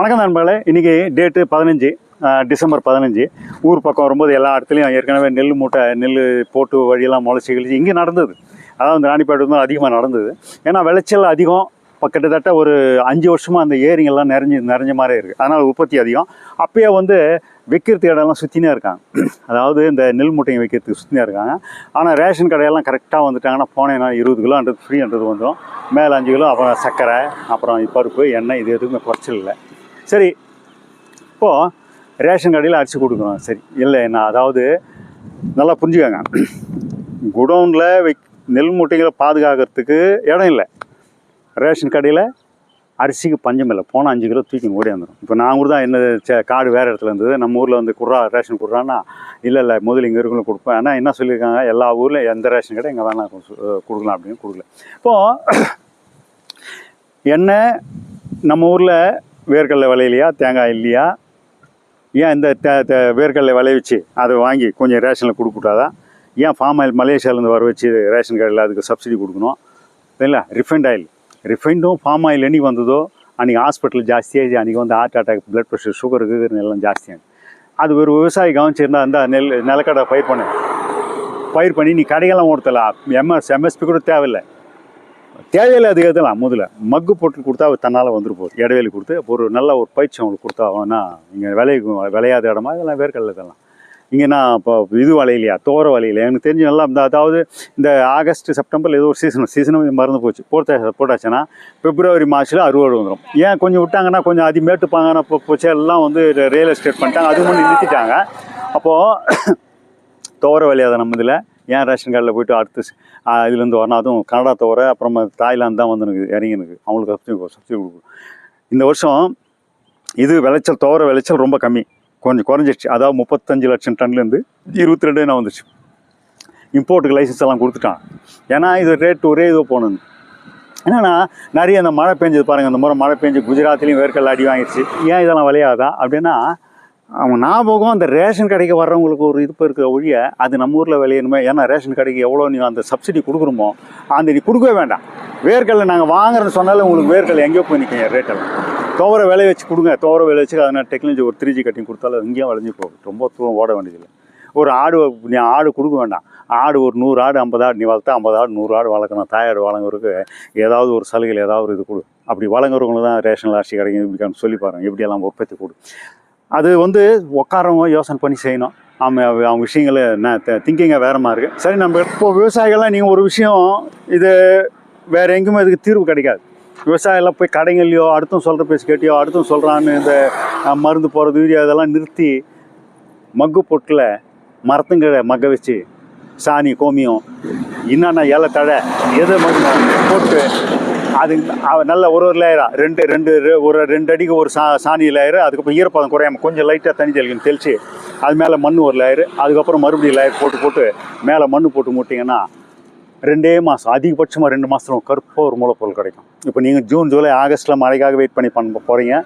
வணக்கம் நண்பர்களே. இன்றைக்கி டேட்டு பதினஞ்சு டிசம்பர் பதினஞ்சு. ஊர் பக்கம் வரும்போது எல்லா இடத்துலையும் ஏற்கனவே நெல் மூட்டை நெல் போட்டு வழியெல்லாம் முளைச்சி கிழிச்சு இங்கே நடந்தது. அதாவது இந்த ராணிப்பேட்டை வந்து அதிகமாக நடந்தது. ஏன்னா விளைச்சல் அதிகம். இப்போ கிட்டத்தட்ட ஒரு அஞ்சு வருஷமாக அந்த ஏரிங்கெல்லாம் நிறைஞ்சு நிறைஞ்ச மாதிரி இருக்குது அதனால் உற்பத்தி அதிகம். அப்போயே வந்து விற்கிறது இடம்லாம் சுற்றினே இருக்காங்க. அதாவது இந்த நெல் மூட்டையை வைக்கிறதுக்கு சுற்றினே இருக்காங்க. ஆனால் ரேஷன் கடையெல்லாம் கரெக்டாக வந்துட்டாங்கன்னா போனேன்னா இருபது கிலோன்றது ஃப்ரீன்றது வந்துடும் மேலே அஞ்சு கிலோ அப்புறம் சர்க்கரை அப்புறம் பருப்பு எண்ணெய் இது எதுவுமே குறைச்சல் இல்லை. சரி இப்போது ரேஷன் கடையில் அரிசி கொடுக்குறோம் சரி இல்லை நான் அதாவது நல்லா புரிஞ்சுக்கோங்க. குடோனில் வைக் நெல் மூட்டைகளை பாதுகாக்கிறதுக்கு இடம் இல்லை. ரேஷன் கடையில் அரிசிக்கு பஞ்சம் இல்லை. போனால் அஞ்சு கிலோ தூக்கி ஓடி வந்துடும் இப்போ நான் கூட தான் என்ன சே- காடு வேறு இடத்துல இருந்தது. நம்ம ஊரில் வந்து குர்ரா ரேஷன் கொடுறான்னா இல்லை இல்லை முதல் இங்கே இருக்கணும் கொடுப்பேன். ஆனால் என்ன சொல்லியிருக்காங்க? எல்லா ஊரில் எந்த ரேஷன் கடை எங்கே வேணால் கொடுக்கலாம் அப்படின்னு கொடுக்கல. இப்போது என்ன நம்ம ஊரில் வேர்க்கடலை விளையிலையா தேங்காய் இல்லையா? ஏன் இந்த தே- வேர்க்கடலை விளைய வச்சு அதை வாங்கி கொஞ்சம் ரேஷனில் கொடுக்கூடாதா ஏன் ஃபார்ம் ஆயில் மலேசியாவிலேருந்து வர வச்சு ரேஷன் கடையில் அதுக்கு சப்சிடி கொடுக்கணும்? இல்லை ரிஃபைண்ட் ஆயில் ரிஃபைண்டும் ஃபார்ம் ஆயில் என்னைக்கு வந்ததோ அன்றைக்கி ஹாஸ்பிட்டல் ஜாஸ்தியாகி அன்றைக்கி வந்து heart attack blood pressure sugar கீகர் எல்லாம் ஜாஸ்தியாகும் அது ஒரு விவசாயி கவனிச்சிருந்தா அந்த நெல் நிலக்கடை பயிர் பண்ணு. பயிர் பண்ணி நீ கடையெல்லாம் ஓடுத்தலாம் எம்எஸ் எம்எஸ்பி கூட தேவையில்லை. தேவையில்லை அது எதெல்லாம் முதல்ல மக்கு போட்டு கொடுத்தா அது தன்னால் வந்துட்டு போகுது. இடைவெளி கொடுத்து ஒரு நல்ல ஒரு பயிற்சி அவங்களுக்கு கொடுத்தா அவனா இங்கே விளைய விளையாத இடமா இதெல்லாம் வேர்க்கடல இதெல்லாம் இங்கே நான் இப்போ இது வலையிலையா தோர வலையிலையா எனக்கு தெரிஞ்சு நல்லா இந்த அதாவது இந்த ஆகஸ்ட் செப்டம்பர் ஏதோ ஒரு சீசன் சீசனும் மறந்து போச்சு. போட்டா போட்டாச்சுன்னா பிப்ரவரி மார்ச்சில் அறுவடை வந்துடும் ஏன் கொஞ்சம் விட்டாங்கன்னா கொஞ்சம் அதி மேட்டுப்பாங்கன்னா இப்போ போச்சு எல்லாம் வந்து ரியல் எஸ்டேட் பண்ணிட்டாங்க. அது முன்னே நிறுத்திட்டாங்க. அப்போது துவர விளையாத நம்ம இதில் ஏன் ரேஷன் கார்டில் போயிட்டு அடுத்து இதுலேருந்து வரணும்? அதுவும் கனடா தவிர அப்புறமா தாய்லாந்து தான் வந்து எனக்கு இறங்கினுக்கு அவங்களுக்கு சப்சிடி சப்சிடி கொடுக்கும் இந்த வருஷம் இது விளைச்சல் துவர விளைச்சல் ரொம்ப கம்மி. கொஞ்சம் குறைஞ்சிடுச்சு அதாவது முப்பத்தஞ்சு லட்சம் டன்லேருந்து இருபத்தி ரெண்டு நான் வந்துச்சு. இம்போர்ட்டுக்கு லைசன்ஸ் எல்லாம் கொடுத்துட்டான். ஏன்னா இது ரேட் ஒரே இது போகணுன்னு என்னென்னா நிறைய அந்த மழை பெஞ்சது பாருங்கள் அந்த முறை மழை பெஞ்சு குஜராத்லேயும் வேர்க்கடலை அடி வாங்கிடுச்சு ஏன் இதெல்லாம் விளையாதா? அப்படின்னா அவங்க ஞாபகம் அந்த ரேஷன் கடைக்கு வர்றவங்களுக்கு ஒரு இது இருக்க ஒழிய அது நம்ம ஊரில் விளையணுமே. ஏன்னா ரேஷன் கடைக்கு எவ்வளோ நீ அந்த சப்சிடி கொடுக்குறோமோ அந்த நீ கொடுக்கவே வேண்டாம். வேர்க்கடலை நாங்கள் வாங்குறேன்னு சொன்னாலும் உங்களுக்கு வேர்க்கடலை எங்கேயோ போய் நிற்கும் ரேட்டெல்லாம் துவர விலை வச்சு கொடுங்க. துவர விலை வச்சு அதனால் டெக்னாலஜி ஒரு த்ரீ ஜி கட்டிங் கொடுத்தாலும் எங்கேயும் விளைஞ்சு போகும். ரொம்ப தூரம் ஓட வேண்டியதில்லை. ஒரு ஆடு நீ ஆடு கொடுக்க வேண்டாம். ஆடு ஒரு நூறு ஆடு ஐம்பது ஆடு நீ வளர்த்தா ஐம்பது ஆடு நூறு ஆடு வளர்க்கணும் தாயாடு வழங்குறதுக்கு ஏதாவது ஒரு சலுகையில் ஏதாவது ஒரு இது கொடு. அப்படி வழங்குறவங்களுக்கு தான் ரேஷன் லாஸ்டி கிடைக்கும் இப்படி சொல்லி பாருங்க. எப்படியெல்லாம் உற்பத்தி கொடு. அது வந்து உட்காரவங்க யோசனை பண்ணி செய்யணும். அவங்க அவங்க விஷயங்களை என்ன திங்கிங்காக வேறு மாதிரி இருக்குது சரி நம்ம இப்போ விவசாயிகள்லாம் நீங்கள் ஒரு விஷயம் இது வேறு எங்கேயுமே இதுக்கு தீர்வு கிடைக்காது. விவசாயிலாம் போய் கடைங்கள்லையோ அடுத்தும் சொல்கிற பேசி கேட்டியோ அடுத்தும் சொல்கிறான்னு இந்த மருந்து போகிறது யூரியா இதெல்லாம் நிறுத்தி மக்கு பொட்டில் மரத்துங்கிற மக்க வச்சு சாணி கோமியம் என்னென்ன இலை தழை எதை மருந்து போட்டு அது நல்ல ஒரு ஒரு லேயராக ரெண்டு ரெண்டு ரெ- ஒரு ரெண்டு அடிக்கு ஒரு சா சாணி லேயரு அதுக்கப்புறம் ஈரப்பதம் குறையாமல் கொஞ்சம் லைட்டாக தண்ணி தெளிக்கணும் தெளித்து அது மேலே மண் ஒரு லேயரு அதுக்கப்புறம் மறுபடியும் லேயர் போட்டு போட்டு மேலே மண் போட்டு மூட்டிங்கன்னா ரெண்டே மாதம் அதிகபட்சமாக ரெண்டு மாதம் கருப்பாக ஒரு மூலப்பொருள் கிடைக்கும். இப்போ நீங்கள் ஜூன் ஜூலை ஆகஸ்ட்டில் மழைக்காக வெயிட் பண்ணி பண்ண போகிறீங்க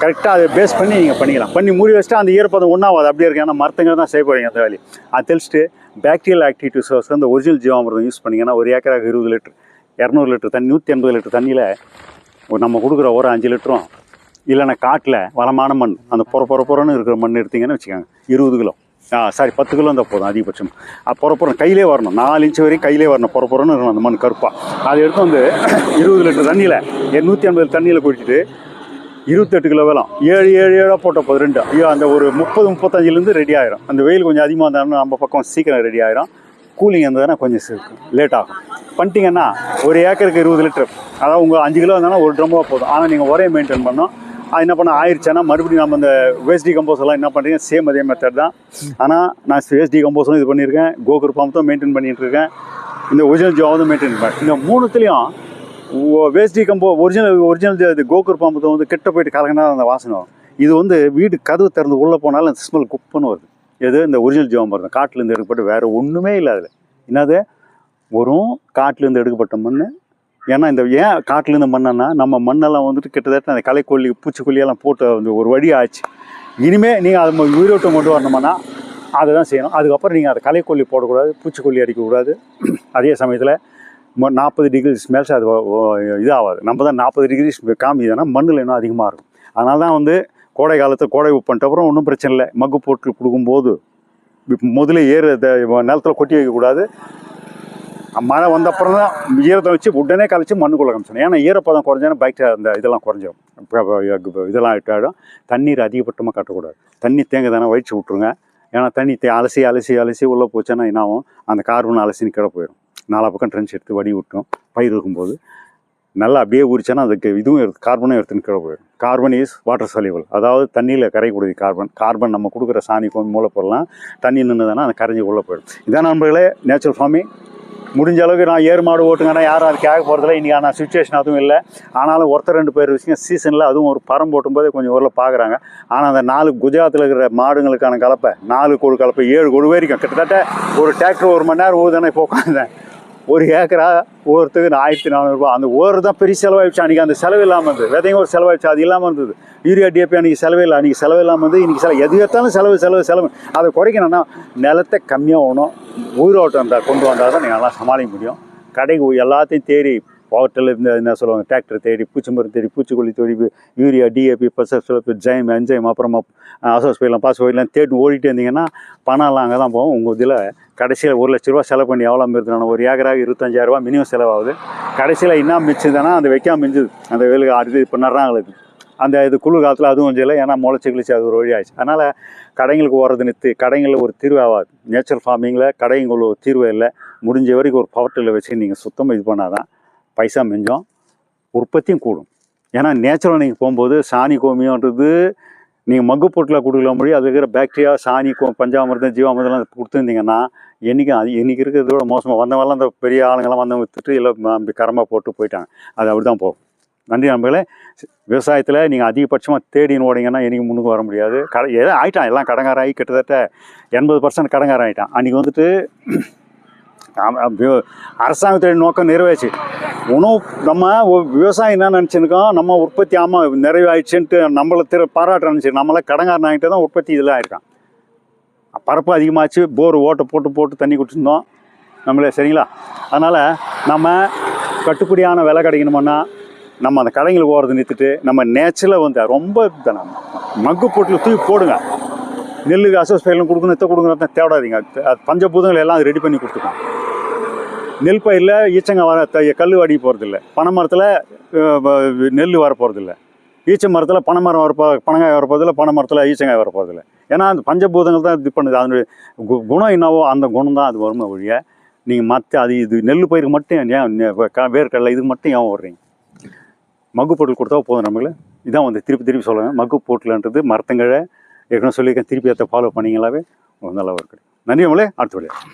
கரெக்டாக அதை பேஸ் பண்ணி நீங்கள் பண்ணிக்கலாம். பண்ணி மூடி வச்சுட்டு அந்த ஈரப்பதம் ஒன்றாவது அப்படியே இருக்கு. ஏன்னா மரத்துங்க தான் செய்ய போகிறீங்க அந்த வேலையை அது தெளிச்சுட்டு பேக்டீரியல் ஆக்டிவிட்டிஸ் அந்த ஒரிஜினல் ஜீவாமிரதம் யூஸ் பண்ணிங்கன்னா ஒரு ஏக்கராக இருபது லிட்டர் இரநூறு லிட்டர் தண்ணி நூற்றி எண்பது லிட்டர் தண்ணியில் நம்ம கொடுக்குற ஒரு அஞ்சு லிட்டரும் இல்லைன்னா காட்டில் வளமான மண் அந்த பொற பொற பொறன்னு இருக்கிற மண் எடுத்திங்கன்னு வச்சுக்கோங்க. இருபது கிலோ. ஆ சாரி பத்து கிலோ இருந்தால் போதும் அதிகபட்சம். அது பொற பொற கையிலே வரணும். நாலு இன்ச்சு வரையும் கையிலே வரணும் பொற பொறன்னு இருக்கணும் அந்த மண் கருப்பாக அதை எடுத்து வந்து இருபது லிட்டர் தண்ணியில் நூற்றி ஐம்பது தண்ணியில் குடிச்சிட்டு இருபத்தெட்டு கிலோ வேலாம் ஏழு ஏழு ஏழாக போட்ட போது ரெண்டு. ஐயோ அந்த ஒரு முப்பது முப்பத்தஞ்சிலேருந்து ரெடி ஆயிரும். அந்த வெயில் கொஞ்சம் அதிகமாக இருந்தாலும் நம்ம பக்கம் சீக்கிரம் ரெடி ஆயிரும். கூலிங் இருந்ததுன்னா கொஞ்சம் லேட் ஆகும். பண்ணிட்டீங்கன்னா ஒரு ஏக்கருக்கு இருபது லிட்டர். அதாவது உங்கள் அஞ்சு கிலோ இருந்தாலும் ஒரு ட்ரம்மாக போதும். ஆனால் நீங்கள் ஒரே மெயின்டைன் பண்ணோம் அது என்ன பண்ண ஆயிடுச்சுன்னா மறுபடியும் நம்ம இந்த வேஸ்ட் கம்போஸ் எல்லாம் என்ன பண்ணுறீங்க சேம் அதே மெத்தட் தான். ஆனால் நான் வேஸ்ட் கம்போஸும் இது பண்ணியிருக்கேன். கோகுர் பம்பும் மெயின்டைன் பண்ணிகிட்டு இருக்கேன் இந்த ஒரிஜினல் ஜாவும் மெயின்டைன் பண்ணேன் இந்த மூணுத்துலேயும் வேஸ்டி கம்போ ஒரிஜினல் ஒரிஜினல் இது கோகுர் பாம்பத்தை வந்து கிட்ட போயிட்டு கலங்கினா அந்த வாசனை வரும். இது வந்து வீடு கதவு திறந்து உள்ளே போனாலும் அந்த ஸ்மெல் குப்பன்னு வருது. எது? இந்த ஒரிஜினல் ஜீவம் பாருங்க. காட்டிலேருந்து எடுக்கப்பட்டு வேறு ஒன்றுமே இல்லை அதில். என்னது? வெறும் காட்டிலேருந்து எடுக்கப்பட்ட மண் ஏன்னா இந்த ஏன் காட்டிலேருந்து மண்ணன்னா நம்ம மண்ணெல்லாம் வந்துட்டு கிட்டத்தட்ட அந்த களைக்கொல்லி பூச்சிக்கொல்லியெல்லாம் போட்டு அந்த ஒரு வழி ஆச்சு. இனிமேல் நீங்கள் அதை உயிரோட்டம் கொண்டு வரணுமானா அதை தான் செய்யணும். அதுக்கப்புறம் நீங்கள் அதை களைக்கொல்லி போடக்கூடாது பூச்சிக்கொல்லி அடிக்கக்கூடாது. அதே சமயத்தில் நாற்பது டிகிரி மேல்ஸ் அது இதாகாது நம்ம தான் நாற்பது டிகிரி காமிதுன்னா மண்ணில் இன்னும் அதிகமாக இருக்கும். அதனால தான் வந்து கோடை காலத்தில் கோடை பண்ணிட்ட அப்புறம் ஒன்றும் பிரச்சனை இல்லை. மக்கு போட்டு கொடுக்கும்போது முதல்ல ஏறு நிலத்தில் கொட்டி வைக்கக்கூடாது மழை வந்த அப்புறம் தான் ஈரத்தை வச்சு உடனே கழிச்சு மண்ணுக்குள்ள காமிச்சணும் ஏன்னா ஈரப்பதம் குறைஞ்சானா பாக்டீரியா அந்த இதெல்லாம் குறைஞ்சிடும் இதெல்லாம் ஆகிட்டாடும் தண்ணீர் அதிகபட்சமாக கட்டக்கூடாது. தண்ணி தேங்க தானே வயிற்று விட்ருங்க ஏன்னா தண்ணி தே அலசி அலசி அலசி உள்ளே போச்சுன்னா என்ன ஆகும் அந்த கார்பன் அலசின்னு கீழே போயிடும் நாலா பக்கம் ட்ரென்ச் எடுத்து வடி விட்டோம். பயிர் இருக்கும்போது. நல்லா அப்படியே உரிச்சோன்னா அதுக்கு இதுவும் எடுத்து கார்பனும் எடுத்துன்னு கீழே போயிடும். Carbon is water soluble. அதாவது தண்ணியில் கரைக்கூடியது கார்பன் கார்பன் நம்ம கொடுக்குற சாணி கோமி மூலப்பொருள்லாம் தண்ணி நின்றுதானா அது கரைஞ்சி உள்ளே போயிடும். இதான் நண்பர்களே நேச்சுரல் ஃபார்மிங் முடிஞ்ச அளவுக்கு நான் ஏறு மாடு ஓட்டுங்கன்னா யாரும் அது கேட்க போகிறதில்ல இன்றைக்கான சுச்சுவேஷன் அதுவும் இல்லை. ஆனாலும் ஒருத்தர் ரெண்டு பேர் விஷயம் சீசனில் அதுவும் ஒரு பரம் போட்டும்போதே கொஞ்சம் ஊரில் பார்க்குறாங்க ஆனால் அந்த நாலு குஜராத்தில் இருக்கிற மாடுங்களுக்கான கலப்பை நாலு கோடு கலப்பை ஏழு கோடு வரைக்கும். கிட்டத்தட்ட ஒரு டிராக்டர் ஒரு மணி நேரம் ஊதுதானே இப்போ உட்காந்தேன் ஒரு ஏக்கரா ஒவ்வொருத்துக்கு ஆயிரத்தி நானூறுரூவா அந்த ஓர் தான் பெரிய செலவாயிடுச்சு. அன்றைக்கி அந்த செலவு இல்லாமல் இருந்தது. விதையும் ஒரு செலவாயிடுச்சு. அது இல்லாமல் இருந்தது. யூரியா டிஎப்பி அன்றைக்கி செலவு இல்லை. அன்றைக்கி செலவு இல்லாமல் வந்து இன்றைக்கி செலவு. எது எடுத்தாலும் செலவு செலவு செலவு. அதை குறைக்கணும்னா நிலத்தை கம்மியாக வேணும் உயிரோட்டம் இருந்தால் கொண்டு வந்தால் தான் நீங்கள் நல்லா சமாளிக்க முடியும். கடைக்கு எல்லாத்தையும் தேடி பவர்டில் இந்த என்ன சொல்லுவாங்க டிராக்டர் தேடி பூச்சி மருந்து தேடி பூச்சிக்கொல்லி தேடி யூரியா டிஏபி பசப்பு ஜெயம் என்ஜைம் அப்புறமா அசோஸ் போயிடலாம் பாஸ் போயிடலாம் தேடி ஓடிட்டு இருந்தீங்கன்னா பணம்லாம் அங்கே தான் போகும். உங்கள் இதில் கடைசியில் ஒரு லட்ச ரூபா செலவு பண்ணி எவ்வளோ மிருந்தானோ ஒரு ஏக்கராக இருபத்தஞ்சாயிரரூபா மினிமம் செலவாகுது. கடைசியில் என்ன மிச்சதுன்னா அந்த வைக்காம மிஞ்சுது. அந்த வெயிலுக்கு அடுத்து இப்போ நடுறாங்களுக்கு. அந்த இது குளிர் காலத்தில் அதுவும் கொஞ்சம் இல்லை ஏன்னா முளைச்சி கிழிச்சு அது ஒரு வழி அதனால் கடைங்களுக்கு ஓடுறது நிறுத்து. கடைங்களில் ஒரு தீர்வு ஆகாது. நேச்சுரல் ஃபார்மிங்கில் கடைங்களுக்கு ஒரு தீர்வு இல்லை. முடிஞ்ச வரைக்கும் ஒரு பவர்ட்டில் வச்சு நீங்கள் சுத்தமாக இது பண்ணால் தான் பைசா மிஞ்சம். உற்பத்தியும் கூடும். ஏன்னா நேச்சுரல் நீங்கள் போகும்போது சாணி கோமியன்றது நீங்கள் மக்கு பொட்டில் கொடுக்கல மொழி அது இருக்கிற பாக்டீரியா சாணி கோ ஜீவாமிரதம்லாம் கொடுத்துருந்தீங்கன்னா என்றைக்கும் அது இன்றைக்கி இருக்கிறதோட மோசமாக வந்தவங்களாம் அந்த பெரிய ஆளுங்கெல்லாம் வந்தவங்க வித்துட்டு இல்லை கரமாக போட்டு போயிட்டாங்க. அது அப்படி தான் போகும். நன்றி நண்பர்களே. விவசாயத்தில் நீங்கள் அதிகபட்சமாக தேடின்னு ஓடிங்கன்னா இன்றைக்கி முன்னுக்கு வர முடியாது. கடை ஏதோ ஆகிட்டான் எல்லாம் கடங்காராகி கிட்டத்தட்ட எண்பது பர்சன்ட் கடங்காரன் ஆகிட்டான் அன்றைக்கி வந்துட்டு அரசாங்கத்துடைய நோக்கம் நிறைவேச்சு உணவு நம்ம விவசாயம் என்ன நினச்சிருக்கோம்? நம்ம உற்பத்தி ஆமாம் நிறைவாயிடுச்சுன்ட்டு நம்மளை திரு பாராட்ட நினச்சி நம்மளை கடங்காரன் ஆகிட்டு தான் உற்பத்தி இதெல்லாம் ஆயிருக்கான். பரப்பு அதிகமாச்சு போர் ஓட்டை போட்டு போட்டு தண்ணி குடிச்சிருந்தோம். நம்மளே சரிங்களா? அதனால் நம்ம கட்டுப்படியான விலை கிடைக்கணுமன்னா நம்ம அந்த கடைங்களுக்கு போகிறத நிறுத்திட்டு நம்ம நேச்சுரலாக வந்து ரொம்ப தானே மக்கு போட்டில் தூக்கி போடுங்க. நெல்லுக்கு அசோஸ் பயிலும் கொடுக்கணும் இத்த கொடுக்கணும் தேடாதீங்க அது பஞ்சபூதங்கள் எல்லாம் அது ரெடி பண்ணி கொடுத்துருக்கோம் நெல் பயிரில் ஈச்சங்காய் வர த- கல் அடி போகிறதில்ல பனை மரத்தில் நெல் வர போகிறதில்ல ஈச்ச மரத்தில் பனை மரம் வரப்போ பனங்காய் வரப்போதில்ல பனை மரத்தில் ஈச்சங்காய் வர ஏன்னா அந்த பஞ்சபூதங்கள் தான் இது பண்ணுது. அதனுடைய கு- குணம் என்னவோ அந்த குணம் தான் அது வருமே ஒழிய நீங்கள் மற்ற அது இது நெல் பயிருக்கு மட்டும் ஏன் க- வேர்க்கடலை இதுக்கு மட்டும் ஏன் வர்றீங்க மக்கு பொருள் கொடுத்தா போதும் நம்மள இதான் வந்து திருப்பி திருப்பி சொல்லுவேன் மக்கு போட்டலன்றது மரத்தங்கழை ஏற்கனவே சொல்லியிருக்கேன். திருப்பி அதை ஃபாலோ பண்ணிங்களாவே. நல்லா நல்ல ஒரு நன்றி நம்மளே அடுத்த